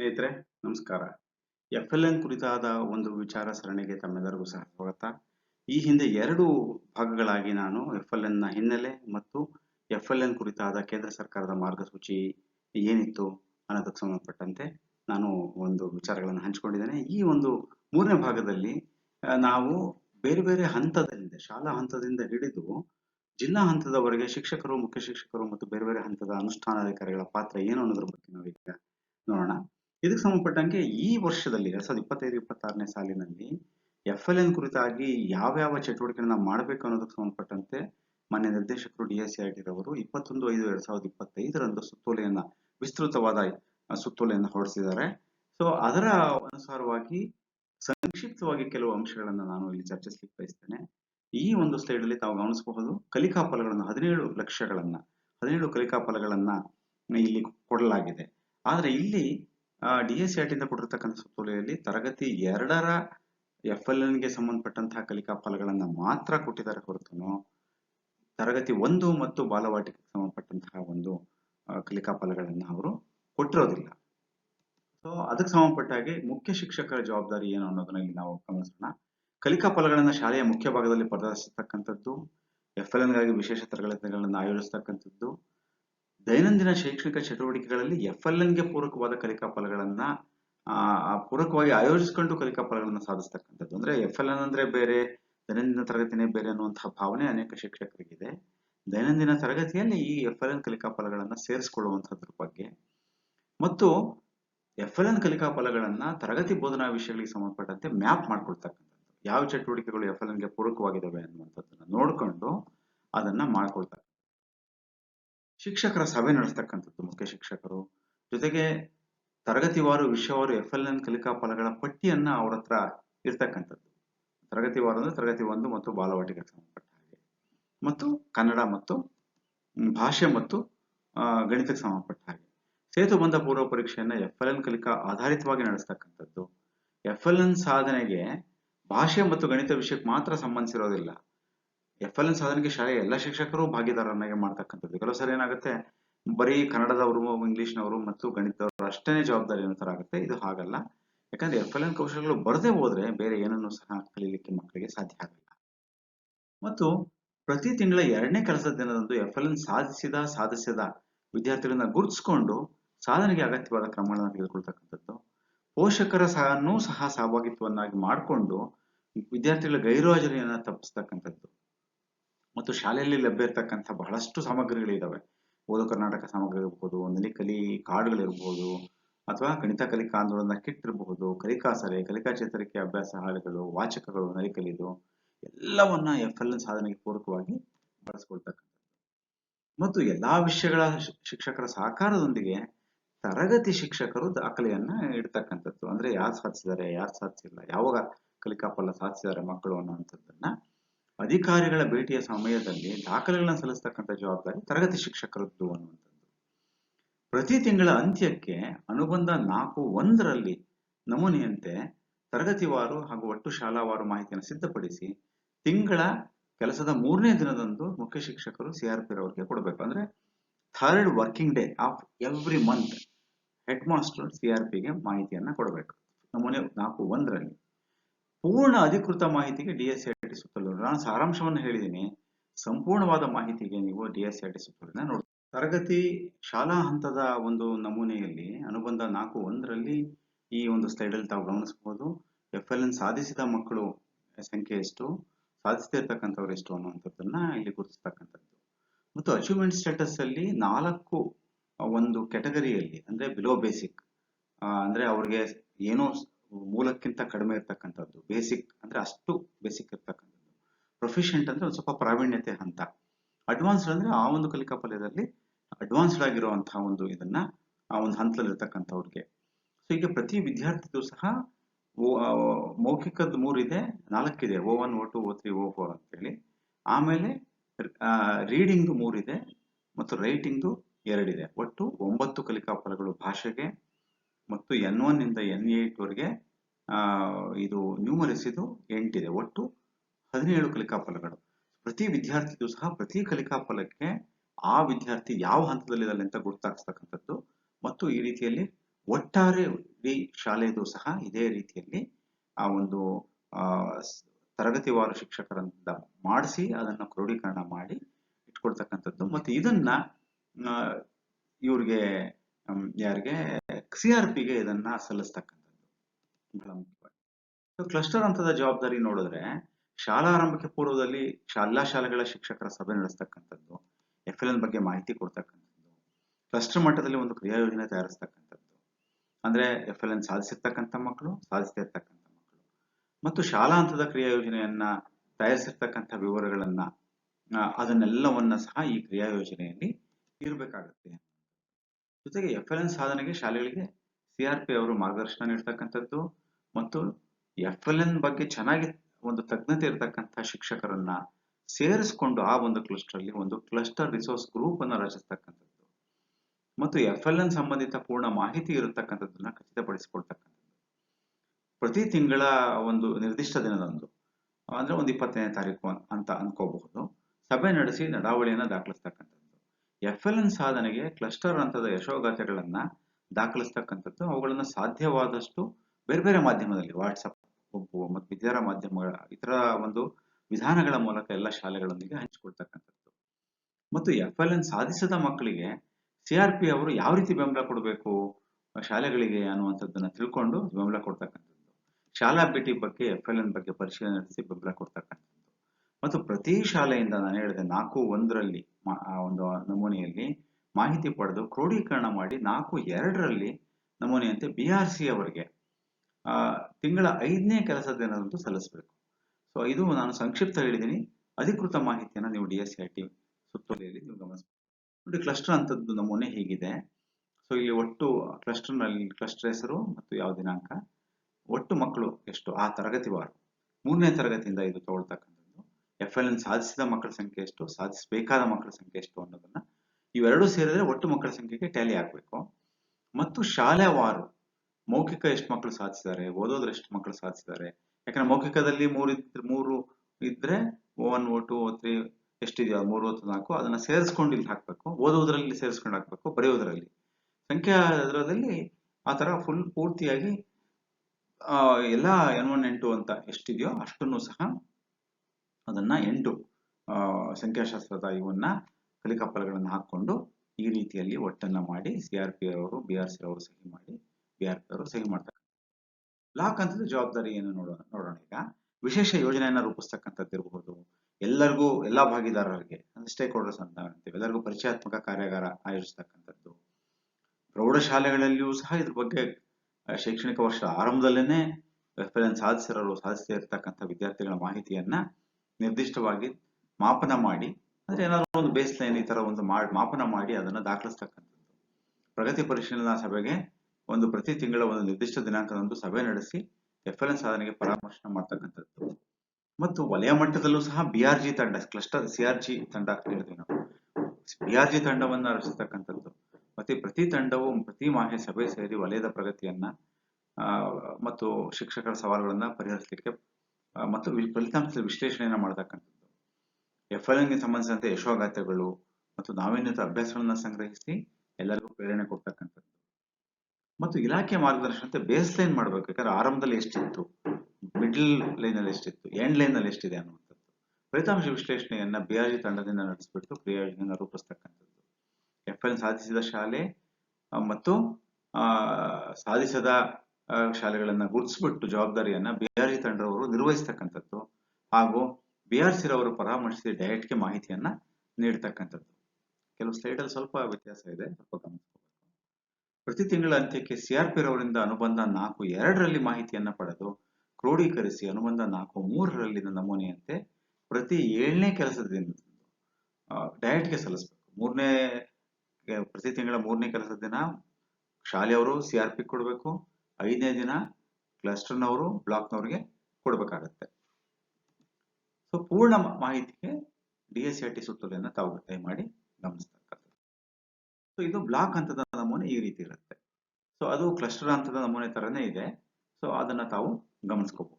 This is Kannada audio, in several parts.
ಸ್ನೇಹಿತರೆ, ನಮಸ್ಕಾರ. ಎಫ್ ಎಲ್ ಎನ್ ಕುರಿತಾದ ಒಂದು ವಿಚಾರ ಸರಣಿಗೆ ತಮ್ಮೆಲ್ಲರಿಗೂ ಸಹ ಸ್ವಾಗತ. ಈ ಹಿಂದೆ ಎರಡು ಭಾಗಗಳಾಗಿ ನಾನು ಎಫ್ ಎಲ್ ಎನ್ನ ಹಿನ್ನೆಲೆ ಮತ್ತು ಎಫ್ ಎಲ್ ಎನ್ ಕುರಿತಾದ ಕೇಂದ್ರ ಸರ್ಕಾರದ ಮಾರ್ಗಸೂಚಿ ಏನಿತ್ತು ಅನ್ನೋದಕ್ಕೆ ಸಂಬಂಧಪಟ್ಟಂತೆ ನಾನು ಒಂದು ವಿಚಾರಗಳನ್ನು ಹಂಚಿಕೊಂಡಿದ್ದೇನೆ. ಈ ಒಂದು ಮೂರನೇ ಭಾಗದಲ್ಲಿ ನಾವು ಬೇರೆ ಬೇರೆ ಹಂತದಿಂದ, ಶಾಲಾ ಹಂತದಿಂದ ಹಿಡಿದು ಜಿಲ್ಲಾ ಹಂತದವರೆಗೆ ಶಿಕ್ಷಕರು, ಮುಖ್ಯ ಶಿಕ್ಷಕರು ಮತ್ತು ಬೇರೆ ಬೇರೆ ಹಂತದ ಅನುಷ್ಠಾನಾಧಿಕಾರಿಗಳ ಪಾತ್ರ ಏನು ಅನ್ನೋದ್ರ ಬಗ್ಗೆ ನಾವೀಗ ನೋಡೋಣ. ಇದಕ್ಕೆ ಸಂಬಂಧಪಟ್ಟಂಗೆ ಈ ವರ್ಷದಲ್ಲಿ, ಎರಡ್ ಸಾವಿರದ ಇಪ್ಪತ್ತೈದು, ಇಪ್ಪತ್ತಾರನೇ ಸಾಲಿನಲ್ಲಿ ಎಫ್ ಎಲ್ ಎನ್ ಕುರಿತಾಗಿ ಯಾವ್ಯಾವ ಚಟುವಟಿಕೆಗಳನ್ನ ಮಾಡಬೇಕು ಅನ್ನೋದಕ್ಕೆ ಸಂಬಂಧಪಟ್ಟಂತೆ ಮಾನ್ಯ ನಿರ್ದೇಶಕರು ಡಿ ಎಸ್ ಸಿ ಐ ಇಪ್ಪತ್ತೊಂದು ಐದು ಎರಡ್ ಸಾವಿರದ ಇಪ್ಪತ್ತೈದರಂದು ಸುತ್ತೋಲೆಯನ್ನ, ವಿಸ್ತೃತವಾದ ಸುತ್ತೋಲೆಯನ್ನ ಹೊರಡಿಸಿದ್ದಾರೆ. ಸೊ ಅದರ ಅನುಸಾರವಾಗಿ ಸಂಕ್ಷಿಪ್ತವಾಗಿ ಕೆಲವು ಅಂಶಗಳನ್ನ ನಾನು ಇಲ್ಲಿ ಚರ್ಚಿಸಲಿಕ್ಕೆ ಬಯಸ್ತೇನೆ. ಈ ಒಂದು ಸ್ಲೈಡ್ ಅಲ್ಲಿ ತಾವು ಗಮನಿಸಬಹುದು ಕಲಿಕಾ ಫಲಗಳನ್ನು ಹದಿನೇಳು ಲಕ್ಷಗಳನ್ನ, ಹದಿನೇಳು ಕಲಿಕಾ ಫಲಗಳನ್ನ ಇಲ್ಲಿ ಕೊಡಲಾಗಿದೆ. ಆದ್ರೆ ಇಲ್ಲಿ ಡಿ ಎಸ್ ಇಂದ ಕೊಟ್ಟಿರ್ತಕ್ಕಂಥ ಸುತ್ತೋಲೆಯಲ್ಲಿ ತರಗತಿ ಎರಡರ ಎಫ್ ಎಲ್ ಎನ್ಗೆ ಸಂಬಂಧಪಟ್ಟಂತಹ ಕಲಿಕಾ ಫಲಗಳನ್ನ ಮಾತ್ರ ಕೊಟ್ಟಿದ್ದಾರೆ ಹೊರತುನು ತರಗತಿ ಒಂದು ಮತ್ತು ಬಾಲವಾಟಿಕೆಗೆ ಸಂಬಂಧಪಟ್ಟಂತಹ ಒಂದು ಕಲಿಕಾ ಫಲಗಳನ್ನ ಅವರು ಕೊಟ್ಟಿರೋದಿಲ್ಲ. ಸೊ ಅದಕ್ಕೆ ಸಂಬಂಧಪಟ್ಟ ಹಾಗೆ ಮುಖ್ಯ ಶಿಕ್ಷಕರ ಜವಾಬ್ದಾರಿ ಏನು ಅನ್ನೋದನ್ನ ಇಲ್ಲಿ ನಾವು ಗಮನಿಸೋಣ. ಕಲಿಕಾ ಫಲಗಳನ್ನ ಶಾಲೆಯ ಮುಖ್ಯ ಭಾಗದಲ್ಲಿ ಪ್ರದರ್ಶಿಸತಕ್ಕಂಥದ್ದು ಎಫ್ ಎಲ್ ಎನ್ಗಾಗಿ ವಿಶೇಷ ತರಗತಿಗಳನ್ನು ಆಯೋಜಿಸತಕ್ಕಂಥದ್ದು ದೈನಂದಿನ ಶೈಕ್ಷಣಿಕ ಚಟುವಟಿಕೆಗಳಲ್ಲಿ ಎಫ್ ಎಲ್ಗೆ ಪೂರಕವಾದ ಕಲಿಕಾ ಫಲಗಳನ್ನ ಆ, ಪೂರಕವಾಗಿ ಆಯೋಜಿಸಿಕೊಂಡು ಕಲಿಕಾ ಫಲಗಳನ್ನು ಸಾಧಿಸ್ತಕ್ಕಂಥದ್ದು. ಅಂದ್ರೆ ಎಫ್ ಎಲ್ ಎನ್ ಅಂದ್ರೆ ಬೇರೆ ದೈನಂದಿನ ತರಗತಿನೇ ಬೇರೆ ಅನ್ನುವಂತಹ ಭಾವನೆ ಅನೇಕ ಶಿಕ್ಷಕರಿಗಿದೆ. ದೈನಂದಿನ ತರಗತಿಯಲ್ಲಿ ಈ ಎಫ್ ಎಲ್ ಎನ್ ಕಲಿಕಾ ಫಲಗಳನ್ನ ಸೇರಿಸಿಕೊಳ್ಳುವಂತಹದ್ರ ಬಗ್ಗೆ. ಮತ್ತು ಎಫ್ ಎಲ್ ಎನ್ ಕಲಿಕಾ ಫಲಗಳನ್ನ ತರಗತಿ ಬೋಧನಾ ವಿಷಯಗಳಿಗೆ ಸಂಬಂಧಪಟ್ಟಂತೆ ಮ್ಯಾಪ್ ಮಾಡ್ಕೊಳ್ತಕ್ಕಂಥದ್ದು. ಯಾವ ಚಟುವಟಿಕೆಗಳು ಎಫ್ ಎಲ್ಗೆ ಪೂರಕವಾಗಿದ್ದಾವೆ ಅನ್ನುವಂಥದ್ದನ್ನ ನೋಡ್ಕೊಂಡು ಅದನ್ನ ಮಾಡ್ಕೊಳ್ತಾರೆ ಶಿಕ್ಷಕರ ಸಭೆ ನಡೆಸ್ತಕ್ಕಂಥದ್ದು ಮುಖ್ಯ ಶಿಕ್ಷಕರು. ಜೊತೆಗೆ ತರಗತಿವಾರು ವಿಷಯವಾರು ಎಫ್ ಎಲ್ ಎನ್ ಕಲಿಕಾ ಫಲಗಳ ಪಟ್ಟಿಯನ್ನ ಅವ್ರ ಹತ್ರ ಇರ್ತಕ್ಕಂಥದ್ದು. ತರಗತಿವಾರು ಅಂದ್ರೆ ತರಗತಿ ಒಂದು ಮತ್ತು ಬಾಲವಾಟಿಗೆ ಸಂಬಂಧಪಟ್ಟ ಹಾಗೆ. ಮತ್ತು ಕನ್ನಡ ಮತ್ತು ಭಾಷೆ ಮತ್ತು ಗಣಿತಕ್ಕೆ ಸಂಬಂಧಪಟ್ಟ ಹಾಗೆ. ಸೇತು ಬಂದ ಪೂರ್ವ ಪರೀಕ್ಷೆಯನ್ನ ಎಫ್ ಎಲ್ ಎನ್ ಕಲಿಕಾ ಆಧಾರಿತವಾಗಿ ನಡೆಸ್ತಕ್ಕಂಥದ್ದು. ಎಫ್ ಎಲ್ ಎನ್ ಸಾಧನೆಗೆ ಭಾಷೆ ಮತ್ತು ಗಣಿತ ವಿಷಯಕ್ಕೆ ಮಾತ್ರ ಸಂಬಂಧಿಸಿರೋದಿಲ್ಲ. ಎಫ್ ಎಲ್ ಎನ್ ಸಾಧನೆಗೆ ಶಾಲೆಯ ಎಲ್ಲ ಶಿಕ್ಷಕರು ಭಾಗಿದಾರನ್ನಾಗಿ ಮಾಡ್ತಕ್ಕಂಥದ್ದು. ಕೆಲವು ಸರಿ ಏನಾಗುತ್ತೆ, ಬರೀ ಕನ್ನಡದವರು, ಇಂಗ್ಲಿಷ್ನವರು ಮತ್ತು ಗಣಿತದವರು ಅಷ್ಟೇನೆ ಜವಾಬ್ದಾರಿ ಅನ್ನೋ ತರ ಆಗುತ್ತೆ ಇದು ಹಾಗಲ್ಲ. ಯಾಕಂದ್ರೆ ಎಫ್ ಎಲ್ ಎನ್ ಕೌಶಲ್ಯಗಳು ಬರದೇ ಹೋದ್ರೆ ಬೇರೆ ಏನನ್ನು ಸಹ ಕಲೀಲಿಕ್ಕೆ ಮಕ್ಕಳಿಗೆ ಸಾಧ್ಯ ಆಗಲ್ಲ. ಮತ್ತು ಪ್ರತಿ ತಿಂಗಳ ಎರಡನೇ ಕೆಲಸದ ದಿನದಂದು ಎಫ್ ಎಲ್ ಎನ್ ಸಾಧಿಸಿದ, ಸಾಧಿಸದ ವಿದ್ಯಾರ್ಥಿಗಳನ್ನ ಗುರುತಿಸ್ಕೊಂಡು ಸಾಧನೆಗೆ ಅಗತ್ಯವಾದ ಕ್ರಮಗಳನ್ನು ತೆಗೆದುಕೊಳ್ತಕ್ಕಂಥದ್ದು. ಪೋಷಕರ ಸಹನೂ ಸಹ ಸಹಭಾಗಿತ್ವವನ್ನಾಗಿ ಮಾಡಿಕೊಂಡು ವಿದ್ಯಾರ್ಥಿಗಳ ಗೈರುಹಾಜರಿಯನ್ನ ತಪ್ಪಿಸ್ತಕ್ಕಂಥದ್ದು. ಮತ್ತು ಶಾಲೆಯಲ್ಲಿ ಲಭ್ಯ ಇರತಕ್ಕಂಥ ಬಹಳಷ್ಟು ಸಾಮಗ್ರಿಗಳಿದ್ದಾವೆ ಓದು ಕರ್ನಾಟಕ ಸಾಮಗ್ರಿ ಇರ್ಬೋದು ನಲಿಕಲಿ ಕಾರ್ಡ್ಗಳಿರ್ಬೋದು, ಅಥವಾ ಗಣಿತ ಕಲಿಕಾ ಆಂದೋಲನ ಕಿಟ್ ಇರಬಹುದು ಕಲಿಕಾ ಸರೆ ಕಲಿಕಾ ಚೇತರಿಕೆ ಅಭ್ಯಾಸ ಹಾಳೆಗಳು ವಾಚಕಗಳು, ನಲಿಕಲಿದು, ಎಲ್ಲವನ್ನ ಎಫ್ ಎಲ್ ಸಾಧನೆಗೆ ಪೂರಕವಾಗಿ ಬಳಸ್ಕೊಳ್ತಕ್ಕಂಥದ್ದು. ಮತ್ತು ಎಲ್ಲಾ ವಿಷಯಗಳ ಶಿಕ್ಷಕರ ಸಹಕಾರದೊಂದಿಗೆ ತರಗತಿ ಶಿಕ್ಷಕರು ದಾಖಲೆಯನ್ನ ಇಡ್ತಕ್ಕಂಥದ್ದು. ಅಂದ್ರೆ ಯಾರು ಸಾಧಿಸಿದ್ದಾರೆ ಯಾರು ಸಾಧಿಸಿಲ್ಲ, ಯಾವಾಗ ಕಲಿಕಾ ಫಲ ಸಾಧಿಸಿದ್ದಾರೆ ಮಕ್ಕಳು ಅನ್ನುವಂಥದ್ದನ್ನ ಅಧಿಕಾರಿಗಳ ಭೇಟಿಯ ಸಮಯದಲ್ಲಿ ದಾಖಲೆಗಳನ್ನ ಸಲ್ಲಿಸ್ತಕ್ಕಂಥ ಜವಾಬ್ದಾರಿ ತರಗತಿ ಶಿಕ್ಷಕರದ್ದು ಅನ್ನುವಂಥದ್ದು. ಪ್ರತಿ ತಿಂಗಳ ಅಂತ್ಯಕ್ಕೆ ಅನುಬಂಧ ನಾಲ್ಕು ಒಂದರಲ್ಲಿ ನಮೂನೆಯಂತೆ ತರಗತಿವಾರು ಹಾಗೂ ಒಟ್ಟು ಶಾಲಾವಾರು ಮಾಹಿತಿಯನ್ನು ಸಿದ್ಧಪಡಿಸಿ ತಿಂಗಳ ಕೆಲಸದ ಮೂರನೇ ದಿನದಂದು ಮುಖ್ಯ ಶಿಕ್ಷಕರು ಸಿಆರ್ಪಿ ರವರಿಗೆ ಕೊಡಬೇಕು. ಅಂದ್ರೆ third working day of every month headmaster ಸಿಆರ್ಪಿಗೆ ಮಾಹಿತಿಯನ್ನ ಕೊಡಬೇಕು. ನಮೂನೆ ನಾಲ್ಕು ಒಂದರಲ್ಲಿ. ಪೂರ್ಣ ಅಧಿಕೃತ ಮಾಹಿತಿಗೆ ಡಿ ಎಸ್ ಟಿ ಸುತ್ತಲೂ ನಾನು ಸಾರಾಂಶವನ್ನು ಹೇಳಿದ್ದೀನಿ. ಸಂಪೂರ್ಣವಾದ ಮಾಹಿತಿಗೆ ನೀವು ಡಿ ಎಸ್ ಟಿ ಸುತ್ತಲಿನ ನೋಡಿ ತರಗತಿ ಶಾಲಾ ಹಂತದ ಒಂದು ನಮೂನೆಯಲ್ಲಿ ಅನುಬಂಧ ನಾಲ್ಕು ಒಂದರಲ್ಲಿ ಈ ಒಂದು ಸ್ಲೈಡಲ್ಲಿ ತಾವು ಗಮನಿಸಬಹುದು. ಎಫ್ ಎಲ್ ಎನ್ ಸಾಧಿಸಿದ ಮಕ್ಕಳು ಸಂಖ್ಯೆ ಎಷ್ಟು ಸಾಧಿಸದಿರ್ತಕ್ಕಂಥವ್ರು ಎಷ್ಟು ಅನ್ನುವಂಥದ್ದನ್ನ ಇಲ್ಲಿ ಗುರುತಿಸ್ತಕ್ಕಂಥದ್ದು. ಮತ್ತು ಅಚೀವ್ಮೆಂಟ್ ಸ್ಟೇಟಸ್ ಅಲ್ಲಿ ನಾಲ್ಕು ಒಂದು ಕೆಟಗರಿಯಲ್ಲಿ ಅಂದ್ರೆ ಬಿಲೋ ಬೇಸಿಕ್ ಅಂದ್ರೆ ಅವ್ರಿಗೆ ಏನೋ ಮೂಲಕ್ಕಿಂತ ಕಡಿಮೆ ಇರ್ತಕ್ಕಂಥದ್ದು ಬೇಸಿಕ್ ಅಂದ್ರೆ ಅಷ್ಟು ಬೇಸಿಕ್ ಇರ್ತಕ್ಕಂಥದ್ದು. ಪ್ರೊಫಿಷಿಯಂಟ್ ಅಂದ್ರೆ ಒಂದು ಸ್ವಲ್ಪ ಪ್ರಾವೀಣ್ಯತೆ ಹಂತ ಅಡ್ವಾನ್ಸ್ಡ್ ಅಂದ್ರೆ ಆ ಒಂದು ಕಲಿಕಾ ಫಲದಲ್ಲಿ ಅಡ್ವಾನ್ಸ್ಡ್ ಆಗಿರುವಂತಹ ಒಂದು ಇದನ್ನ, ಆ ಒಂದು ಹಂತದಲ್ಲಿ ಇರ್ತಕ್ಕಂಥವ್ರಿಗೆ. ಸೊ ಈಗ ಪ್ರತಿ ವಿದ್ಯಾರ್ಥಿದು ಸಹ ಮೌಖಿಕದ್ದು ಮೂರಿದೆ, ನಾಲ್ಕಿದೆ, O one, O two, O three, O four ಅಂತೇಳಿ. ಆಮೇಲೆ ರೀಡಿಂಗ್ ಮೂರಿದೆ, ಮತ್ತು ರೈಟಿಂಗ್ದು ಎರಡಿದೆ. ಒಟ್ಟು ಒಂಬತ್ತು ಕಲಿಕಾ ಫಲಗಳು ಭಾಷೆಗೆ ಮತ್ತು ಎನ್ ಒನ್ ಇಂದ ಎನ್ ಏಟ್ ವರೆಗೆ ಆ, ಇದು ನ್ಯೂಮರಿಸ್ ಇದು ಎಂಟಿದೆ. ಒಟ್ಟು ಹದಿನೇಳು ಕಲಿಕಾ ಫಲಗಳು ಪ್ರತಿ ವಿದ್ಯಾರ್ಥಿಗೂ ಸಹ ಪ್ರತಿ ಕಲಿಕಾ ಫಲಕ್ಕೆ ಆ ವಿದ್ಯಾರ್ಥಿ ಯಾವ ಹಂತದಲ್ಲಿದ್ದಾನೆ ಅಂತ ಗುರುತಾಗಿಸ್ತಕ್ಕಂಥದ್ದು. ಮತ್ತು ಈ ರೀತಿಯಲ್ಲಿ ಒಟ್ಟಾರೆ ಇಡೀ ಶಾಲೆಯದು ಸಹ ಇದೇ ರೀತಿಯಲ್ಲಿ ಆ ಒಂದು ತರಗತಿವಾರು ಶಿಕ್ಷಕರಿಂದ ಮಾಡಿಸಿ ಅದನ್ನ ಕ್ರೋಢೀಕರಣ ಮಾಡಿ ಇಟ್ಕೊಳ್ತಕ್ಕಂಥದ್ದು. ಮತ್ತು ಇದನ್ನ ಇವ್ರಿಗೆ ಯಾರಿಗೆ ಸಿ ಆರ್ ಪಿಗೆ ಇದನ್ನ ಸಲ್ಲಿಸ್ತಕ್ಕಂಥದ್ದು ಕ್ಲಸ್ಟರ್ ಹಂತದ ಜವಾಬ್ದಾರಿ ನೋಡಿದ್ರೆ ಶಾಲಾ ಆರಂಭಕ್ಕೆ ಪೂರ್ವದಲ್ಲಿ ಶಾಲಾ ಶಾಲೆಗಳ ಶಿಕ್ಷಕರ ಸಭೆ ನಡೆಸ್ತಕ್ಕಂಥದ್ದು ಎಫ್ ಎಲ್ ಎನ್ ಬಗ್ಗೆ ಮಾಹಿತಿ ಕೊಡ್ತಕ್ಕಂಥದ್ದು ಕ್ಲಸ್ಟರ್ ಮಟ್ಟದಲ್ಲಿ ಒಂದು ಕ್ರಿಯಾ ಯೋಜನೆ ತಯಾರಿಸ್ತಕ್ಕಂಥದ್ದು. ಅಂದ್ರೆ ಎಫ್ ಎಲ್ ಎನ್ ಸಾಧಿಸಿರ್ತಕ್ಕಂಥ ಮಕ್ಕಳು, ಸಾಧಿಸದೇ ಇರ್ತಕ್ಕಂಥ ಮಕ್ಕಳು. ಮತ್ತು ಶಾಲಾ ಹಂತದ ಕ್ರಿಯಾ ಯೋಜನೆಯನ್ನ ತಯಾರಿಸಿರ್ತಕ್ಕಂಥ ವಿವರಗಳನ್ನ ಅದನ್ನೆಲ್ಲವನ್ನ ಸಹ ಈ ಕ್ರಿಯಾ ಯೋಜನೆಯಲ್ಲಿ ಇರಬೇಕಾಗುತ್ತೆ. ಜೊತೆಗೆ ಎಫ್ ಎಲ್ ಎನ್ ಸಾಧನೆಗೆ ಶಾಲೆಗಳಿಗೆ ಸಿ ಆರ್ ಪಿ ಅವರು ಮಾರ್ಗದರ್ಶನ ನೀಡ್ತಕ್ಕಂಥದ್ದು ಮತ್ತು ಎಫ್ ಎಲ್ ಎನ್ ಬಗ್ಗೆ ಚೆನ್ನಾಗಿ ಒಂದು ತಜ್ಞತೆ ಇರತಕ್ಕಂಥ ಶಿಕ್ಷಕರನ್ನ ಸೇರಿಸ್ಕೊಂಡು ಆ ಒಂದು ಕ್ಲಸ್ಟರ್ ಅಲ್ಲಿ ಒಂದು ಕ್ಲಸ್ಟರ್ ರಿಸೋರ್ಸ್ ಗ್ರೂಪ್ ಅನ್ನು ರಚಿಸ್ತಕ್ಕಂಥದ್ದು. ಮತ್ತು ಎಫ್ ಎಲ್ ಎನ್ ಸಂಬಂಧಿತ ಪೂರ್ಣ ಮಾಹಿತಿ ಇರತಕ್ಕಂಥದ್ದನ್ನ ಖಚಿತಪಡಿಸಿಕೊಳ್ತಕ್ಕಂಥದ್ದು. ಪ್ರತಿ ತಿಂಗಳ ಒಂದು ನಿರ್ದಿಷ್ಟ ದಿನದಂದು, ಅಂದ್ರೆ ಒಂದು ಇಪ್ಪತ್ತನೇ ತಾರೀಕು ಅಂತ ಅನ್ಕೋಬಹುದು, ಸಭೆ ನಡೆಸಿ ನಡಾವಳಿಯನ್ನ ದಾಖಲಿಸ್ತಕ್ಕಂಥದ್ದು. ಎನ್ ಸಾಧನೆಗೆ ಕ್ಲಸ್ಟರ್ ಹಂತದ ಯಶೋಗಾಥೆಗಳನ್ನ ದಾಖಲಿಸ್ತಕ್ಕಂಥದ್ದು ಅವುಗಳನ್ನ ಸಾಧ್ಯವಾದಷ್ಟು ಬೇರೆ ಬೇರೆ ಮಾಧ್ಯಮದಲ್ಲಿ ವಾಟ್ಸಪ್ ಗುಂಪು ಮತ್ತು ಇತರ ಮಾಧ್ಯಮಗಳ, ಇತರ ಒಂದು ವಿಧಾನಗಳ ಮೂಲಕ ಎಲ್ಲ ಶಾಲೆಗಳೊಂದಿಗೆ ಹಂಚಿಕೊಳ್ತಕ್ಕಂಥದ್ದು ಮತ್ತು ಎಫ್ ಎಲ್ ಎನ್ ಸಾಧಿಸದ ಮಕ್ಕಳಿಗೆ ಸಿ ಆರ್ ಪಿ ಅವರು ಯಾವ ರೀತಿ ಬೆಂಬಲ ಕೊಡಬೇಕು ಶಾಲೆಗಳಿಗೆ ಅನ್ನುವಂಥದ್ದನ್ನ ತಿಳ್ಕೊಂಡು ಬೆಂಬಲ ಕೊಡ್ತಕ್ಕಂಥದ್ದು. ಶಾಲಾ ಭೇಟಿ ಬಗ್ಗೆ ಎಫ್ ಎಲ್ ಎನ್ ಬಗ್ಗೆ ಪರಿಶೀಲನೆ ನಡೆಸಿ ಬೆಂಬಲ ಕೊಡ್ತಕ್ಕಂಥದ್ದು. ಮತ್ತು ಪ್ರತಿ ಶಾಲೆಯಿಂದ ನಾನು ಹೇಳಿದೆ ನಾಲ್ಕು ಒಂದರಲ್ಲಿ ಒಂದು ನಮೂನೆಯಲ್ಲಿ ಮಾಹಿತಿ ಪಡೆದು ಕ್ರೋಢೀಕರಣ ಮಾಡಿ ನಾಲ್ಕು ಎರಡರಲ್ಲಿ ನಮೂನೆಯಂತೆ ಬಿ ಆರ್ ಸಿ ಅವರಿಗೆ ತಿಂಗಳ ಐದನೇ ಕೆಲಸದ ದಿನದಂದು ಸಲ್ಲಿಸಬೇಕು. ಸೊ ಇದು ನಾನು ಸಂಕ್ಷಿಪ್ತ ಹೇಳಿದ್ದೀನಿ. ಅಧಿಕೃತ ಮಾಹಿತಿಯನ್ನು ನೀವು D S C I T ಸುತ್ತೋಲೆಯಲ್ಲಿ ನೀವು ಗಮನಿಸಬೇಕು ನೋಡಿ ಕ್ಲಸ್ಟರ್ ಅಂತದ್ದು ನಮೂನೆ ಹೀಗಿದೆ. ಸೊ ಇಲ್ಲಿ ಒಟ್ಟು ಕ್ಲಸ್ಟರ್ನಲ್ಲಿ ಕ್ಲಸ್ಟರ್ ಹೆಸರು ಮತ್ತು ಯಾವ ದಿನಾಂಕ, ಒಟ್ಟು ಮಕ್ಕಳು ಎಷ್ಟು, ಆ ತರಗತಿವಾರು ಮೂರನೇ ತರಗತಿಯಿಂದ ಇದು ತಗೊಳ್ತಕ್ಕಂಥದ್ದು. ಎಫ್ ಎಲ್ ಎನ್ ಸಾಧಿಸಿದ ಮಕ್ಕಳ ಸಂಖ್ಯೆ ಎಷ್ಟು, ಸಾಧಿಸಬೇಕಾದ ಮಕ್ಕಳ ಸಂಖ್ಯೆ ಎಷ್ಟು ಅನ್ನೋದನ್ನ ಇವೆರಡೂ ಸೇರಿದ್ರೆ ಒಟ್ಟು ಮಕ್ಕಳ ಸಂಖ್ಯೆಗೆ ಟ್ಯಾಲಿ ಆಗಬೇಕು. ಮತ್ತು ಶಾಲೆವಾರು ಮೌಖಿಕ ಎಷ್ಟು ಮಕ್ಕಳು ಸಾಧಿಸಿದ್ದಾರೆ ಓದೋದ್ರ ಎಷ್ಟು ಮಕ್ಕಳು ಸಾಧಿಸಿದ್ದಾರೆ. ಯಾಕಂದ್ರೆ ಮೌಖಿಕದಲ್ಲಿ ಮೂರು ಇದ್ರೆ ಮೂರು ಇದ್ರೆ one O two O three ಎಷ್ಟಿದೆಯೋ ಮೂರು ನಾಲ್ಕು ಅದನ್ನ ಸೇರಿಸ್ಕೊಂಡು ಇಲ್ಲಿ ಹಾಕ್ಬೇಕು. ಓದೋದ್ರಲ್ಲಿ ಸೇರಿಸ್ಕೊಂಡು ಹಾಕ್ಬೇಕು ಬರೆಯೋದ್ರಲ್ಲಿ ಸಂಖ್ಯಾ ಆ ತರ ಫುಲ್ ಪೂರ್ತಿಯಾಗಿ ಎಲ್ಲಾ ಎನ್ ಒನ್ ಎಂಟು ಅಂತ ಎಷ್ಟಿದೆಯೋ ಅಷ್ಟನ್ನು ಸಹ ಅದನ್ನ ಎಂಟು ಸಂಖ್ಯಾಶಾಸ್ತ್ರದ ಇವನ್ನ ಕಲಿಕಪ್ಪಲಗಳನ್ನು ಹಾಕೊಂಡು ಈ ರೀತಿಯಲ್ಲಿ ಒಟ್ಟನ್ನ ಮಾಡಿ ಸಿ ಆರ್ ಪಿ ಅವರು, ಬಿ ಆರ್ ಸಿ ಅವರು ಸಹಿ ಮಾಡಿ, ಬಿ ಆರ್ ಪಿ ಅವರು ಸಹಿ ಮಾಡ್ತಾರೆ. ಲಾಕ್ ಅಂತದ್ದು ಜವಾಬ್ದಾರಿ ಏನು ನೋಡೋಣ ನೋಡೋಣ ಈಗ. ವಿಶೇಷ ಯೋಜನೆಯನ್ನ ರೂಪಿಸ್ತಕ್ಕಂಥದ್ದು ಇರಬಹುದು ಎಲ್ಲರಿಗೂ, ಎಲ್ಲಾ ಭಾಗಿದಾರರಿಗೆ ಸ್ಟೇಕ್ ಹೋಲ್ಡರ್ಸ್ ಅಂತ ಅಂತೀವಿ, ಎಲ್ಲರಿಗೂ ಪರಿಚಯಾತ್ಮಕ ಕಾರ್ಯಾಗಾರ ಆಯೋಜಿಸ್ತಕ್ಕಂಥದ್ದು. ಪ್ರೌಢಶಾಲೆಗಳಲ್ಲಿಯೂ ಸಹ ಇದ್ರ ಬಗ್ಗೆ ಶೈಕ್ಷಣಿಕ ವರ್ಷದ ಆರಂಭದಲ್ಲೇನೆ ರೆಫರೆನ್ಸ್ ಸಾಧಿಸಿರೋರು ಸಾಧಿಸದೇ ಇರತಕ್ಕಂಥ ವಿದ್ಯಾರ್ಥಿಗಳ ಮಾಹಿತಿಯನ್ನ ನಿರ್ದಿಷ್ಟವಾಗಿ ಮಾಪನ ಮಾಡಿ, ಅಂದ್ರೆ ಏನಾದ್ರು ಒಂದು ಬೇಸ್ ಲೈನ್ ಈ ತರ ಒಂದು ಮಾಪನ ಮಾಡಿ ಅದನ್ನ ದಾಖಲಿಸ್ತಕ್ಕಂಥದ್ದು. ಪ್ರಗತಿ ಪರಿಶೀಲನಾ ಸಭೆಗೆ ಒಂದು ಪ್ರತಿ ತಿಂಗಳ ಒಂದು ನಿರ್ದಿಷ್ಟ ದಿನಾಂಕದಂದು ಸಭೆ ನಡೆಸಿ ಎಫ್ ಎಲ್ ಎನ್ ಸಾಧನೆಗೆ ಪರಾಮರ್ಶನ ಮಾಡ್ತಕ್ಕಂಥದ್ದು. ಮತ್ತು ವಲಯ ಮಟ್ಟದಲ್ಲೂ ಸಹ ಬಿ ಆರ್ ಜಿ ತಂಡ ಕ್ಲಸ್ಟರ್ ಸಿ ಆರ್ ಜಿ ತಂಡ ಹೇಳ್ತೀವಿ ನಾವು. ಬಿ ಆರ್ ಜಿ ತಂಡವನ್ನ ರಚಿಸ್ತಕ್ಕಂಥದ್ದು. ಮತ್ತೆ ಪ್ರತಿ ತಂಡವು, ಪ್ರತಿ ಮಾಹೆ ಸಭೆ ಸೇರಿ ವಲಯದ ಪ್ರಗತಿಯನ್ನ ಮತ್ತು ಶಿಕ್ಷಕರ ಸವಾಲುಗಳನ್ನ ಪರಿಹರಿಸಲಿಕ್ಕೆ ಮತ್ತು ಫಲಿತಾಂಶದ ವಿಶ್ಲೇಷಣೆಯನ್ನು ಮಾಡತಕ್ಕಂಥದ್ದು. ಎಫ್ ಎಲ್ ಎನ್ಗೆ ಸಂಬಂಧಿಸಿದಂತೆ ಯಶೋಗಾಥೆಗಳು ಮತ್ತು ನಾವೀನ್ಯತ ಅಭ್ಯಾಸಗಳನ್ನ ಸಂಗ್ರಹಿಸಿ ಎಲ್ಲರಿಗೂ ಪ್ರೇರಣೆ ಕೊಡ್ತಕ್ಕಂಥದ್ದು. ಮತ್ತು ಇಲಾಖೆ ಮಾರ್ಗದರ್ಶನತೆ ಬೇಸ್ ಲೈನ್ ಮಾಡ್ಬೇಕಾದ್ರೆ ಆರಂಭದಲ್ಲಿ ಎಷ್ಟಿತ್ತು, ಮಿಡ್ಲ್ ಲೈನ್ ಅಲ್ಲಿ ಎಷ್ಟಿತ್ತು, ಎಂಡ್ ಲೈನ್ ಅಲ್ಲಿ ಎಷ್ಟಿದೆ ಅನ್ನುವಂಥದ್ದು. ಫಲಿತಾಂಶ ವಿಶ್ಲೇಷಣೆಯನ್ನ ಬಿಆರ್ಜಿ ತಂಡದಿಂದ ನಡೆಸಿಬಿಟ್ಟು ಕ್ರಿಯಾಯೋಜನೆಯನ್ನು ರೂಪಿಸ್ತಕ್ಕಂಥದ್ದು. ಎಫ್ ಎಲ್ ಸಾಧಿಸಿದ ಶಾಲೆ ಮತ್ತು ಸಾಧಿಸದ ಶಾಲೆಗಳನ್ನ ಗುರುತಿಸ್ಬಿಟ್ಟು ಜವಾಬ್ದಾರಿಯನ್ನ ಜಿ ತಂಡರವರು ನಿರ್ವಹಿಸ್ತಕ್ಕಂಥದ್ದು ಹಾಗೂ ಬಿ ಆರ್ ರವರು ಪರಾಮರ್ಶಿಸಿ ಡಯಟ್ಗೆ ಮಾಹಿತಿಯನ್ನ ನೀಡ್ತಕ್ಕಂಥದ್ದು. ಕೆಲವು ಸ್ಲೈಡ್ ಅಲ್ಲಿ ಸ್ವಲ್ಪ ವ್ಯತ್ಯಾಸ ಇದೆ, ಸ್ವಲ್ಪ ಗಮನಿಸಬೇಕು ಪ್ರತಿ ತಿಂಗಳ ಅಂತ್ಯಕ್ಕೆ ಸಿ ಆರ್ ಪಿ ರವರಿಂದ ಅನುಬಂಧ ನಾಲ್ಕು ಎರಡರಲ್ಲಿ ಮಾಹಿತಿಯನ್ನ ಪಡೆದು ಕ್ರೋಢೀಕರಿಸಿ ಅನುಬಂಧ ನಾಲ್ಕು ಮೂರರಲ್ಲಿನ ನಮೂನೆಯಂತೆ ಪ್ರತಿ ಏಳನೇ ಕೆಲಸದ ದಿನ ಡಯಟ್ಗೆ ಸಲ್ಲಿಸಬೇಕು. ಮೂರನೇ, ಪ್ರತಿ ತಿಂಗಳ ಮೂರನೇ ಕೆಲಸದ ದಿನ ಶಾಲೆಯವರು ಸಿ ಆರ್ ಪಿ ಕೊಡಬೇಕು ಐದನೇ ದಿನ ಕ್ಲಸ್ಟರ್ನವರು, ಬ್ಲಾಕ್ನವ್ರಿಗೆ ಕೊಡಬೇಕಾಗತ್ತೆ. ಸೊ ಪೂರ್ಣ ಮಾಹಿತಿಗೆ ಡಿ ಎಸ್ ಟಿ ಸುತ್ತೋಲೆಯನ್ನ ತಾವು ದಯಮಾಡಿ ಗಮನಿಸ್ತಕ್ಕಂಥದ್ದು. ಸೊ ಇದು ಬ್ಲಾಕ್ ಹಂತದ ನಮೂನೆ ಈ ರೀತಿ ಇರುತ್ತೆ. ಸೊ ಅದು ಕ್ಲಸ್ಟರ್ ಹಂತದ ನಮೂನೆ ತರನೇ ಇದೆ. ಸೊ ಅದನ್ನ ತಾವು ಗಮನಿಸ್ಕೋಬಹುದು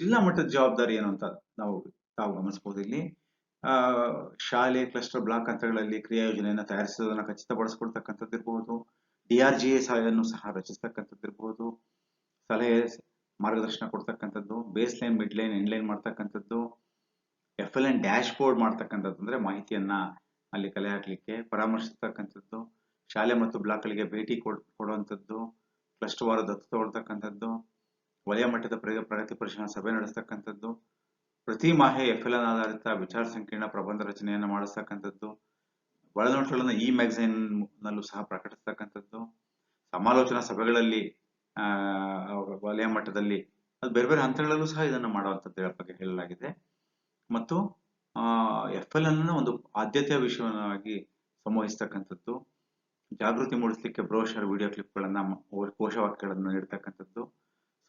ಜಿಲ್ಲಾ ಮಟ್ಟದ ಜವಾಬ್ದಾರಿ ಏನು ಅಂತ ನಾವು ತಾವು ಗಮನಿಸಬಹುದು ಇಲ್ಲಿ. ಶಾಲೆ ಕ್ಲಸ್ಟರ್ ಬ್ಲಾಕ್ ಹಂತಗಳಲ್ಲಿ ಕ್ರಿಯಾ ಯೋಜನೆಯನ್ನ ತಯಾರಿಸೋದನ್ನ ಖಚಿತಪಡಿಸಿಕೊಳ್ತಕ್ಕಂಥದ್ದು ಇರಬಹುದು ಡಿ ಆರ್ ಜಿ ಎಸ್ ಅನ್ನು ಸಹ ರಚಿಸ್ತಕ್ಕಂಥದ್ದು ಇರಬಹುದು ಸಲಹೆ ಮಾರ್ಗದರ್ಶನ ಕೊಡ್ತಕ್ಕಂಥದ್ದು base line mid line end line ಮಾಡ್ತಕ್ಕಂಥದ್ದು F L N dashboard ಮಾಡ್ತಕ್ಕಂಥದ್ದು ಅಂದ್ರೆ ಮಾಹಿತಿಯನ್ನ ಅಲ್ಲಿ ಕಲೆ ಹಾಕ್ಲಿಕ್ಕೆ ಪರಾಮರ್ಶಿಸ್ತಕ್ಕಂಥದ್ದು, ಶಾಲೆ ಮತ್ತು ಬ್ಲಾಕ್ಗಳಿಗೆ ಭೇಟಿ ಕೊಡ್, ಕೊಡುವಂಥದ್ದು ಕ್ಲಸ್ಟರ್ ವಾರ ದತ್ತು ತಗೊಳ್ತಕ್ಕಂಥದ್ದು, ವಲಯ ಮಟ್ಟದ ಪ್ರಗ- ಪ್ರಗತಿ ಪರಿಶೀಲನಾ ಸಭೆ ನಡೆಸ್ತಕ್ಕಂಥದ್ದು ಪ್ರತಿ ಮಾಹೆ ಎಫ್ ಎಲ್ ಎನ್ ಆಧಾರಿತ ವಿಚಾರ ಸಂಕೀರ್ಣ ಪ್ರಬಂಧ ರಚನೆಯನ್ನ ಮಾಡಿಸ್ತಕ್ಕಂಥದ್ದು, ಒಳನೋಟಗಳನ್ನು ಈ ಮ್ಯಾಗಝೈನ್ ನಲ್ಲೂ ಸಹ ಪ್ರಕಟಿಸ್ತಕ್ಕಂಥದ್ದು, ಸಮಾಲೋಚನಾ ಸಭೆಗಳಲ್ಲಿ ವಲಯ ಮಟ್ಟದಲ್ಲಿ, ಅದು ಬೇರೆ ಬೇರೆ ಹಂತಗಳಲ್ಲೂ ಸಹ ಇದನ್ನು ಮಾಡುವಂಥದ್ದು ಬಗ್ಗೆ ಹೇಳಲಾಗಿದೆ. ಮತ್ತು ಎಫ್ ಎಲ್ ಅನ್ನು ಒಂದು ಆದ್ಯತೆಯ ವಿಷಯವಾಗಿ ಸಂವಹಿಸ್ತಕ್ಕಂಥದ್ದು ಜಾಗೃತಿ ಮೂಡಿಸಲಿಕ್ಕೆ ಬ್ರೋಷರ್, ವಿಡಿಯೋ ಕ್ಲಿಪ್ಗಳನ್ನು ಕೋಶವಾಕ್ಯಗಳನ್ನು ನೀಡ್ತಕ್ಕಂಥದ್ದು,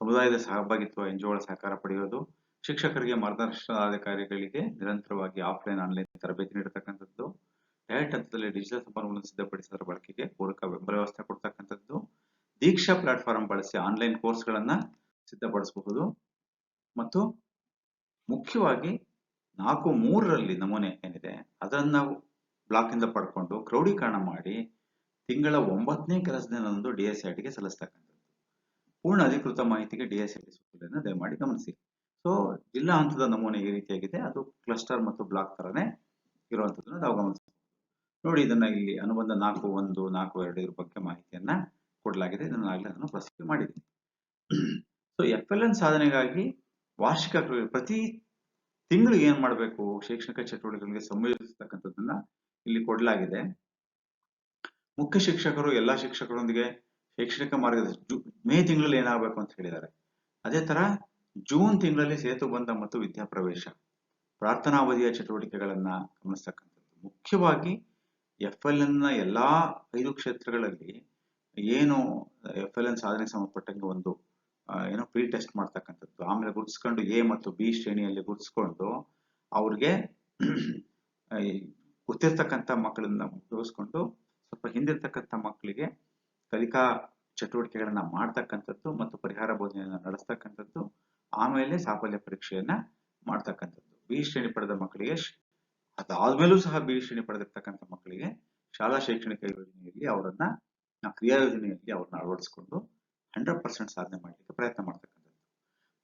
ಸಮುದಾಯದ ಸಹಭಾಗಿತ್ವ ಎನ್ಜಿಒಗಳ ಸಹಕಾರ ಪಡೆಯೋದು ಶಿಕ್ಷಕರಿಗೆ ಮಾರ್ಗದರ್ಶನಾಧಿಕಾರಿಗಳಿಗೆ ನಿರಂತರವಾಗಿ ಆಫ್ಲೈನ್ ಆನ್ಲೈನ್ ತರಬೇತಿ ನೀಡತಕ್ಕಂಥದ್ದು. ಡಯಟ್ ಹಂತದಲ್ಲಿ ಡಿಜಿಟಲ್ ಸಂಪನ್ಮೂಲ ಸಿದ್ಧಪಡಿಸಿದ ಬಳಕೆಗೆ ಪೂರಕ ಬೆಂಬಲ ವ್ಯವಸ್ಥೆ ಕೊಡ್ತಕ್ಕಂಥದ್ದು. ದೀಕ್ಷಾ ಪ್ಲಾಟ್ಫಾರ್ಮ್ ಬಳಸಿ ಆನ್ಲೈನ್ ಕೋರ್ಸ್ಗಳನ್ನು ಸಿದ್ಧಪಡಿಸಬಹುದು. ಮತ್ತು ಮುಖ್ಯವಾಗಿ ನಾಲ್ಕು ಮೂರರಲ್ಲಿ ನಮೂನೆ ಏನಿದೆ, ಅದನ್ನ ನಾವು ಬ್ಲಾಕ್ ಇಂದ ಪಡ್ಕೊಂಡು ಕ್ರೌಢೀಕರಣ ಮಾಡಿ ತಿಂಗಳ ಒಂಬತ್ತನೇ ಕೆಲಸ ದಿನದಂದು ಡಿ ಎಸ್ ಐಟಿಗೆ ಸಲ್ಲಿಸ್ತಕ್ಕಂಥದ್ದು. ಪೂರ್ಣ ಅಧಿಕೃತ ಮಾಹಿತಿಗೆ ಡಿ ಎಸ್ ಸೂಚನೆಯನ್ನು ದಯಮಾಡಿ ಗಮನಿಸಿ. ಸೊ ಜಿಲ್ಲಾ ಹಂತದ ನಮೂನೆ ಈ ರೀತಿಯಾಗಿದೆ. ಅದು ಕ್ಲಸ್ಟರ್ ಮತ್ತು ಬ್ಲಾಕ್ ತರನೇ ಇರುವಂತದನ್ನ ನಾವು ಗಮನಿಸಬಹುದು ನೋಡಿ, ಇದನ್ನ ಇಲ್ಲಿ ಅನುಬಂಧ ನಾಲ್ಕು ಒಂದು, ನಾಲ್ಕು ಎರಡು ಇದ್ರ ಬಗ್ಗೆ ಮಾಹಿತಿಯನ್ನ ಕೊಡಲಾಗಿದೆ. ಇದನ್ನ ಆಗಲೇ ನಾನು ಪ್ರಸ್ತುತಿ ಮಾಡಿದ್ದೀನಿ. ಸೊ ಎಫ್ ಎಲ್ ಎನ್ ಸಾಧನೆಗಾಗಿ ವಾರ್ಷಿಕ ಪ್ರತಿ ತಿಂಗಳು ಏನ್ ಮಾಡಬೇಕು? ಶೈಕ್ಷಣಿಕ ಚಟುವಟಿಕೆಗಳಿಗೆ ಸಂಯೋಜಿಸತಕ್ಕಂಥದ್ದನ್ನ ಇಲ್ಲಿ ಕೊಡಲಾಗಿದೆ. ಮುಖ್ಯ ಶಿಕ್ಷಕರು, ಎಲ್ಲಾ ಶಿಕ್ಷಕರೊಂದಿಗೆ ಶೈಕ್ಷಣಿಕ ಮಾರ್ಗದರ್ಶಿ ಮೇ ತಿಂಗಳಲ್ಲಿ ಏನಾಗಬೇಕು ಅಂತ ಹೇಳಿದ್ದಾರೆ. ಅದೇ ತರ ಜೂನ್ ತಿಂಗಳಲ್ಲಿ ಸೇತುಬಂಧ ಮತ್ತು ವಿದ್ಯಾಪ್ರವೇಶ. ಪ್ರಾರ್ಥನಾವಧಿಯ ಚಟುವಟಿಕೆಗಳನ್ನ ಗಮನಿಸ್ತಕ್ಕಂಥದ್ದು. ಮುಖ್ಯವಾಗಿ ಎಫ್ ಎಲ್ ಎನ್ನ ಎಲ್ಲಾ ಐದು ಕ್ಷೇತ್ರಗಳಲ್ಲಿ ಏನು ಎಫ್ ಎಲ್ ಎನ್ ಸಾಧನೆ ಸಂಬಂಧಪಟ್ಟಂಗೆ ಒಂದು ಏನೋ ಪ್ರೀ ಟೆಸ್ಟ್ ಮಾಡ್ತಕ್ಕಂಥದ್ದು. ಆಮೇಲೆ ಗುರುತಿಸ್ಕೊಂಡು ಎ ಮತ್ತು ಬಿ ಶ್ರೇಣಿಯಲ್ಲಿ ಗುರುತಿಸ್ಕೊಂಡು ಅವ್ರಿಗೆ ಗೊತ್ತಿರ್ತಕ್ಕಂಥ ಮಕ್ಕಳನ್ನ ಉಪಯೋಗಿಸ್ಕೊಂಡು ಸ್ವಲ್ಪ ಹಿಂದಿರ್ತಕ್ಕಂಥ ಮಕ್ಕಳಿಗೆ ಕಲಿಕಾ ಚಟುವಟಿಕೆಗಳನ್ನ ಮಾಡ್ತಕ್ಕಂಥದ್ದು ಮತ್ತು ಪರಿಹಾರ ಬೋಧನೆಯನ್ನು ನಡೆಸ್ತಕ್ಕಂಥದ್ದು. ಆಮೇಲೆ ಸಾಫಲ್ಯ ಪರೀಕ್ಷೆಯನ್ನ ಮಾಡ್ತಕ್ಕಂಥದ್ದು. ಬಿ ಶ್ರೇಣಿ ಪಡೆದ ಮಕ್ಕಳಿಗೆ ಅದಾದ್ಮೇಲೂ ಸಹ ಬಿ ಶ್ರೇಣಿ ಪಡೆದಿರ್ತಕ್ಕಂಥ ಮಕ್ಕಳಿಗೆ ಶಾಲಾ ಶೈಕ್ಷಣಿಕ ಯೋಜನೆಯಲ್ಲಿ ಅವರನ್ನ ಕ್ರಿಯಾ ಯೋಜನೆಯಲ್ಲಿ ಅವ್ರನ್ನ ಅಳವಡಿಸಿಕೊಂಡು ಹಂಡ್ರೆಡ್ ಪರ್ಸೆಂಟ್ ಸಾಧನೆ ಮಾಡಲಿಕ್ಕೆ ಪ್ರಯತ್ನ ಮಾಡ್ತಕ್ಕಂಥದ್ದು.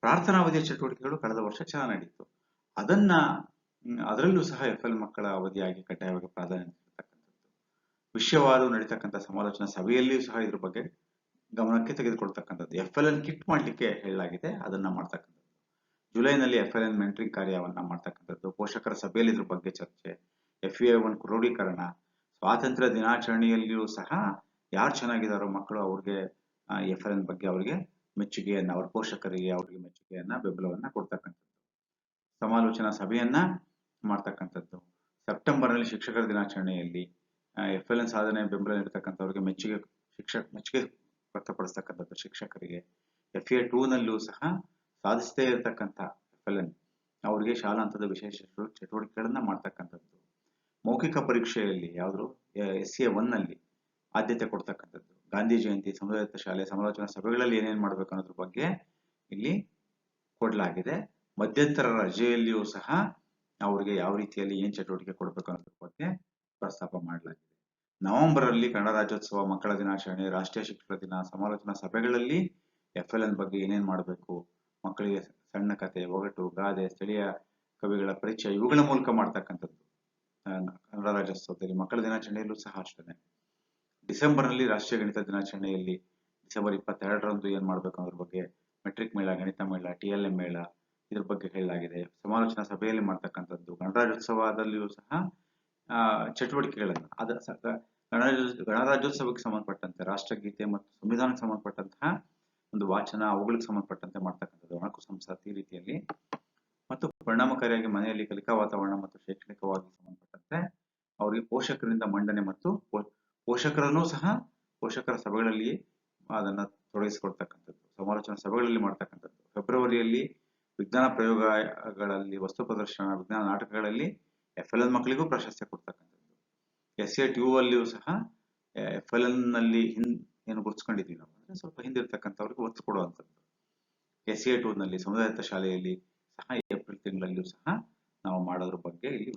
ಪ್ರಾರ್ಥನಾವಧಿಯ ಚಟುವಟಿಕೆಗಳು ಕಳೆದ ವರ್ಷ ಚೆನ್ನಾಗಿ ನಡೀತು. ಅದನ್ನ ಅದರಲ್ಲೂ ಸಹ ಎಫ್ ಎಲ್ ಮಕ್ಕಳ ಅವಧಿಯಾಗಿ ಕಡ್ಡಾಯವಾಗಿ ಪ್ರಾಧಾನ್ಯ ನೀಡತಕ್ಕಂಥದ್ದು. ವಿಷಯವಾರು ನಡೀತಕ್ಕಂಥ ಸಮಾಲೋಚನಾ ಸಭೆಯಲ್ಲಿಯೂ ಸಹ ಇದ್ರ ಬಗ್ಗೆ ಗಮನಕ್ಕೆ ತೆಗೆದುಕೊಳ್ತಕ್ಕಂಥದ್ದು. ಎಫ್ ಎಲ್ ಎನ್ ಕಿಟ್ ಮಾಡಲಿಕ್ಕೆ ಹೇಳಲಾಗಿದೆ, ಅದನ್ನ ಮಾಡ್ತಕ್ಕಂಥದ್ದು. ಜುಲೈನಲ್ಲಿ ಎಫ್ ಎಲ್ ಎನ್ ಮೆಂಟ್ರಿಂಗ್ ಕಾರ್ಯವನ್ನ ಮಾಡ್ತಕ್ಕಂಥದ್ದು. ಪೋಷಕರ ಸಭೆಯಲ್ಲಿ ಇದ್ರ ಬಗ್ಗೆ ಚರ್ಚೆ. ಎಫ್ ಎ ಒನ್ ಕ್ರೋಢೀಕರಣ ಸ್ವಾತಂತ್ರ್ಯ ದಿನಾಚರಣೆಯಲ್ಲಿಯೂ ಸಹ ಯಾರು ಚೆನ್ನಾಗಿದ್ದಾರೋ ಮಕ್ಕಳು ಅವ್ರಿಗೆ ಎಫ್ ಎಲ್ ಎನ್ ಬಗ್ಗೆ ಅವರಿಗೆ ಮೆಚ್ಚುಗೆಯನ್ನು, ಅವ್ರ ಪೋಷಕರಿಗೆ ಅವರಿಗೆ ಮೆಚ್ಚುಗೆಯನ್ನು, ಬೆಂಬಲವನ್ನು ಕೊಡ್ತಕ್ಕಂಥದ್ದು. ಸಮಾಲೋಚನಾ ಸಭೆಯನ್ನ ಮಾಡ್ತಕ್ಕಂಥದ್ದು. ಸೆಪ್ಟೆಂಬರ್ನಲ್ಲಿ ಶಿಕ್ಷಕರ ದಿನಾಚರಣೆಯಲ್ಲಿ ಎಫ್ ಎಲ್ ಎನ್ ಸಾಧನೆ ಬೆಂಬಲ ನೀಡ್ತಕ್ಕಂಥವ್ರಿಗೆ ಮೆಚ್ಚುಗೆ ಶಿಕ್ಷಕ ಮೆಚ್ಚುಗೆ ವ್ಯಕ್ತಪಡಿಸ್ತಕ್ಕಂಥದ್ದು ಶಿಕ್ಷಕರಿಗೆ. ಎಫ್ ಎ ಟೂ ನಲ್ಲೂ ಸಹ ಸಾಧಿಸದೇ ಇರತಕ್ಕಂಥ ಎನ್ ಅವರಿಗೆ ಶಾಲಾ ಹಂತದ ವಿಶೇಷ ಚಟುವ- ಚಟುವಟಿಕೆಗಳನ್ನ ಮಾಡ್ತಕ್ಕಂಥದ್ದು. ಮೌಖಿಕ ಪರೀಕ್ಷೆಯಲ್ಲಿ ಯಾವ್ದು ಎಸ್ ಎ ಒನ್ನಲ್ಲಿ ಆದ್ಯತೆ ಕೊಡ್ತಕ್ಕಂಥದ್ದು. ಗಾಂಧಿ ಜಯಂತಿ ಸಮುದಾಯದ ಶಾಲೆ, ಸಮಾಲೋಚನಾ ಸಭೆಗಳಲ್ಲಿ ಏನೇನ್ ಮಾಡ್ಬೇಕು ಅನ್ನೋದ್ರ ಬಗ್ಗೆ ಇಲ್ಲಿ ಕೊಡಲಾಗಿದೆ. ಮಧ್ಯಂತರ ರಜೆಯಲ್ಲಿಯೂ ಸಹ ಅವ್ರಿಗೆ ಯಾವ ರೀತಿಯಲ್ಲಿ ಏನ್ ಚಟುವಟಿಕೆ ಕೊಡಬೇಕು ಅನ್ನೋದ್ರ ಬಗ್ಗೆ ಪ್ರಸ್ತಾಪ ಮಾಡಲಾಗಿದೆ. ನವೆಂಬರ್ ಅಲ್ಲಿ ಕನ್ನಡ ರಾಜ್ಯೋತ್ಸವ ಮಕ್ಕಳ ದಿನಾಚರಣೆ, ರಾಷ್ಟ್ರೀಯ ಶಿಕ್ಷಕರ ದಿನ, ಸಮಾಲೋಚನಾ ಸಭೆಗಳಲ್ಲಿ ಎಫ್ ಎಲ್ ಎನ್ ಬಗ್ಗೆ ಏನೇನ್ ಮಾಡಬೇಕು, ಮಕ್ಕಳಿಗೆ ಸಣ್ಣ ಕತೆ, ಒಗಟು, ಗಾದೆ, ಸ್ಥಳೀಯ ಕವಿಗಳ ಪರಿಚಯ ಇವುಗಳ ಮೂಲಕ ಮಾಡ್ತಕ್ಕಂಥದ್ದು. ಕನ್ನಡ ರಾಜ್ಯೋತ್ಸವದಲ್ಲಿ ಮಕ್ಕಳ ದಿನಾಚರಣೆಯಲ್ಲೂ ಸಹ ಅಷ್ಟೇ ಡಿಸೆಂಬರ್ನಲ್ಲಿ ರಾಷ್ಟ್ರೀಯ ಗಣಿತ ದಿನಾಚರಣೆಯಲ್ಲಿ ಡಿಸೆಂಬರ್ ಇಪ್ಪತ್ತೆರಡರಂದು ಏನ್ ಮಾಡ್ಬೇಕು ಅನ್ನೋದ್ರ ಬಗ್ಗೆ ಮೆಟ್ರಿಕ್ ಮೇಳ, ಗಣಿತ ಮೇಳ, ಟಿ ಎಲ್ ಎಂ ಮೇಳ ಇದ್ರ ಬಗ್ಗೆ ಹೇಳಲಾಗಿದೆ. ಸಮಾಲೋಚನಾ ಸಭೆಯಲ್ಲಿ ಮಾಡ್ತಕ್ಕಂಥದ್ದು ಗಣರಾಜ್ಯೋತ್ಸವದಲ್ಲಿಯೂ ಸಹ ಚಟುವಟಿಕೆಗಳನ್ನ. ಅದ ಗಣರಾಜ್ಯೋತ್ಸವಕ್ಕೆ ಸಂಬಂಧಪಟ್ಟಂತೆ, ರಾಷ್ಟ್ರಗೀತೆ ಮತ್ತು ಸಂವಿಧಾನಕ್ಕೆ ಸಂಬಂಧಪಟ್ಟಂತಹ ಒಂದು ವಾಚನ ಅವುಗಳಿಗೆ ಸಂಬಂಧಪಟ್ಟಂತೆ ಮಾಡ್ತಕ್ಕಂಥದ್ದು ಒಣಕು ಸಂಸತ್ ಈ ರೀತಿಯಲ್ಲಿ. ಮತ್ತು ಪರಿಣಾಮಕಾರಿಯಾಗಿ ಮನೆಯಲ್ಲಿ ಕಲಿಕಾ ವಾತಾವರಣ ಮತ್ತು ಶೈಕ್ಷಣಿಕವಾಗಿ ಸಂಬಂಧಪಟ್ಟಂತೆ ಅವರಿಗೆ ಪೋಷಕರಿಂದ ಮಂಡನೆ ಮತ್ತು ಪೋಷಕರನ್ನು ಸಹ ಪೋಷಕರ ಸಭೆಗಳಲ್ಲಿ ಅದನ್ನ ತೊಡಗಿಸಿಕೊಳ್ತಕ್ಕಂಥದ್ದು ಸಮಾಲೋಚನಾ ಸಭೆಗಳಲ್ಲಿ ಮಾಡ್ತಕ್ಕಂಥದ್ದು. ಫೆಬ್ರವರಿಯಲ್ಲಿ ವಿಜ್ಞಾನ ಪ್ರಯೋಗಗಳಲ್ಲಿ, ವಸ್ತು ಪ್ರದರ್ಶನ, ವಿಜ್ಞಾನ ನಾಟಕಗಳಲ್ಲಿ ಎಫ್ ಎಲ್ ಮಕ್ಕಳಿಗೂ ಪ್ರಶಸ್ತಿ ಎಸ್ ಎ ಅಲ್ಲಿಯೂ ಸಹ ಎಫ್ ಎಲ್ ಎನ್ನಲ್ಲಿ ಹಿನ್, ಏನು ಗುರುತಿಸ್ಕೊಂಡಿದ್ದೀವಿ ನಾವು. ಅಂದ್ರೆ ಸ್ವಲ್ಪ ಹಿಂದಿರ್ತಕ್ಕಂಥವ್ರಿಗೆ ಒತ್ತು ಕೊಡುವಂಥದ್ದು ಎಸ್ ಎ ಟೂ ನಲ್ಲಿ ಸಮುದಾಯದ ಶಾಲೆಯಲ್ಲಿ ಸಹ ಏಪ್ರಿಲ್ ತಿಂಗಳಲ್ಲಿಯೂ ಸಹ ನಾವು ಮಾಡೋದ್ರ ಬಗ್ಗೆ ಇಲ್ಲಿ